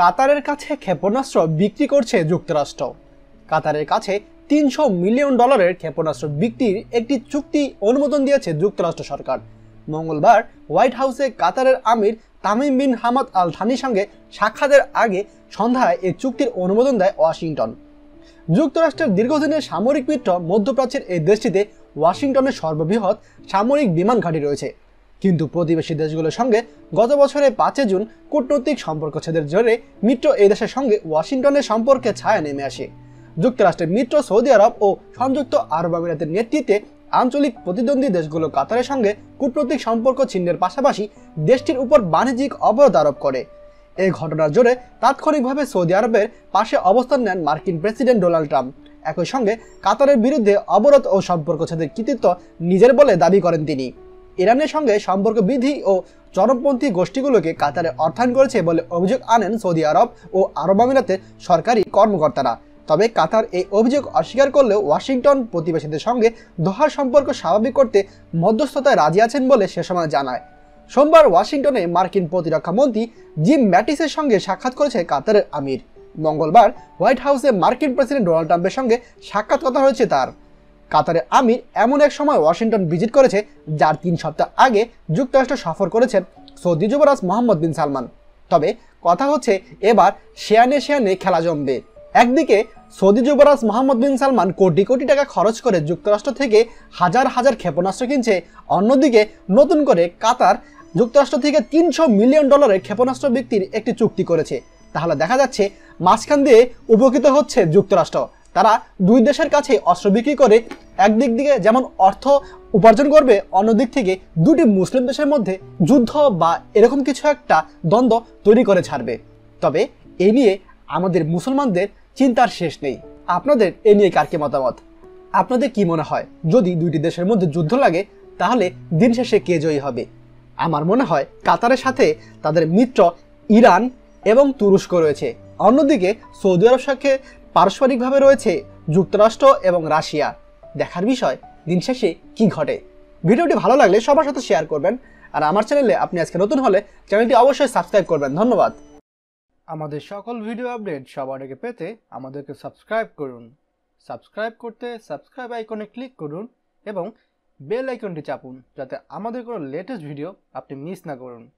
কাতারের কাছে ক্ষেপণাস্ত্র বিক্রি করছে যুক্তরাষ্ট্র। কাতারের কাছে তিনশো মিলিয়ন ডলারের ক্ষেপণাস্ত্র বিক্রির একটি চুক্তি অনুমোদন দিয়েছে যুক্তরাষ্ট্র সরকার। মঙ্গলবার হোয়াইট হাউসে কাতারের আমির তামিম বিন হামাদ আল থানির সঙ্গে সাক্ষাতের আগে সন্ধ্যায় এই চুক্তির অনুমোদন দেয় ওয়াশিংটন। যুক্তরাষ্ট্রের দীর্ঘদিনের সামরিক মিত্র মধ্যপ্রাচ্যের এই দেশটিতে ওয়াশিংটনের সর্ববৃহৎ সামরিক বিমান ঘাঁটি রয়েছে। কিন্তু প্রতিবেশী দেশগুলোর সঙ্গে গত বছরের পাঁচে জুন কূটনৈতিক সম্পর্ক ছেদের জোরে মিত্র এই দেশের সঙ্গে ওয়াশিংটনের সম্পর্কে ছায়া নেমে আসে। যুক্তরাষ্ট্রের মিত্র সৌদি আরব ও সংযুক্ত আরব আমিরাতের নেতৃত্বে আঞ্চলিক প্রতিদ্বন্দ্বী দেশগুলো কাতারের সঙ্গে কূটনৈতিক সম্পর্ক ছিন্নের পাশাপাশি দেশটির উপর বাণিজ্যিক অবরোধ আরোপ করে। এই ঘটনার জোরে তাৎক্ষণিকভাবে সৌদি আরবের পাশে অবস্থান নেন মার্কিন প্রেসিডেন্ট ডোনাল্ড ট্রাম্প। একই সঙ্গে কাতারের বিরুদ্ধে অবরোধ ও সম্পর্ক ছেদের কৃতিত্ব নিজের বলে দাবি করেন তিনি। ইরানের সঙ্গে সম্পর্ক বৃদ্ধি ও চরমপন্থী গোষ্ঠীগুলোকে কাতারে অর্থায়ন করেছে বলে অভিযোগ আনেন সৌদি আরব ও আরব আমিরাতের সরকারি কর্মকর্তারা। তবে কাতার এই অভিযোগ অস্বীকার করলেও ওয়াশিংটন প্রতিবেশীদের সঙ্গে দোহার সম্পর্ক স্বাভাবিক করতে মধ্যস্থতায় রাজি আছেন বলে সে সময় জানায়। সোমবার ওয়াশিংটনে মার্কিন প্রতিরক্ষা মন্ত্রী জিম ম্যাটিসের সঙ্গে সাক্ষাৎ করেছে কাতারের আমির। মঙ্গলবার হোয়াইট হাউসে মার্কিন প্রেসিডেন্ট ডোনাল্ড ট্রাম্পের সঙ্গে সাক্ষাৎ কথা হয়েছে তার। কাতারের আমির এমন এক সময় ওয়াশিংটন ভিজিট করেছে, যার তিন সপ্তাহ আগে যুক্তরাষ্ট্র সফর করেছেন সৌদি যুবরাজ মোহাম্মদ বিন সালমান। তবে কথা হচ্ছে, এবার শেয়ানে শেয়ানে খেলা জমবে। একদিকে, সৌদি যুবরাজ Mohammed bin Salman crore crore টাকা খরচ করে যুক্তরাষ্ট্র থেকে হাজার হাজার ক্ষেপণাস্ত্র কিনছে, অন্যদিকে নতুন করে কাতার যুক্তরাষ্ট্র থেকে তিনশো মিলিয়ন ডলারের ক্ষেপণাস্ত্র বিক্রির একটি চুক্তি করেছে। তাহলে দেখা যাচ্ছে, মাঝখান দিয়ে উপকৃত হচ্ছে যুক্তরাষ্ট্র। তারা দুই দেশের কাছে অস্ত্র বিক্রি করে একদিক দিকে যেমন অর্থ উপার্জন করবে, অন্যদিক থেকে দুটি মুসলিম দেশের মধ্যে যুদ্ধ বা এরকম কিছু একটা দ্বন্দ্ব তৈরি করে ছাড়বে। তবে এই নিয়ে আমাদের মুসলমানদের চিন্তার শেষ নেই। আপনাদের এ নিয়ে কার কি মতামত? আপনাদের কি মনে হয়? যদি দুইটি দেশের মধ্যে যুদ্ধ লাগে, তাহলে দিন শেষে কে জয়ী হবে? আমার মনে হয় কাতারের সাথে তাদের মিত্র ইরান এবং তুরস্ক রয়েছে। অন্যদিকে সৌদি আরব সাথে পারস্পরিকভাবে রয়েছে যুক্তরাষ্ট্র এবং রাশিয়া। দেখার বিষয়, দিন শেষে কি ঘটে? ভিডিওটি ভালো লাগলে সবার সাথে শেয়ার করবেন। আর আমার চ্যানেলে আপনি আজকে নতুন হলে চ্যানেলটি অবশ্যই সাবস্ক্রাইব করবেন। ধন্যবাদ। আমাদের সকল ভিডিও আপডেট সবার আগে পেতে আমাদেরকে সাবস্ক্রাইব করুন। সাবস্ক্রাইব করতে সাবস্ক্রাইব আইকনে ক্লিক করুন এবং বেল আইকনটি চাপুন যাতে আমাদের কোনো লেটেস্ট ভিডিও আপনি মিস না করুন।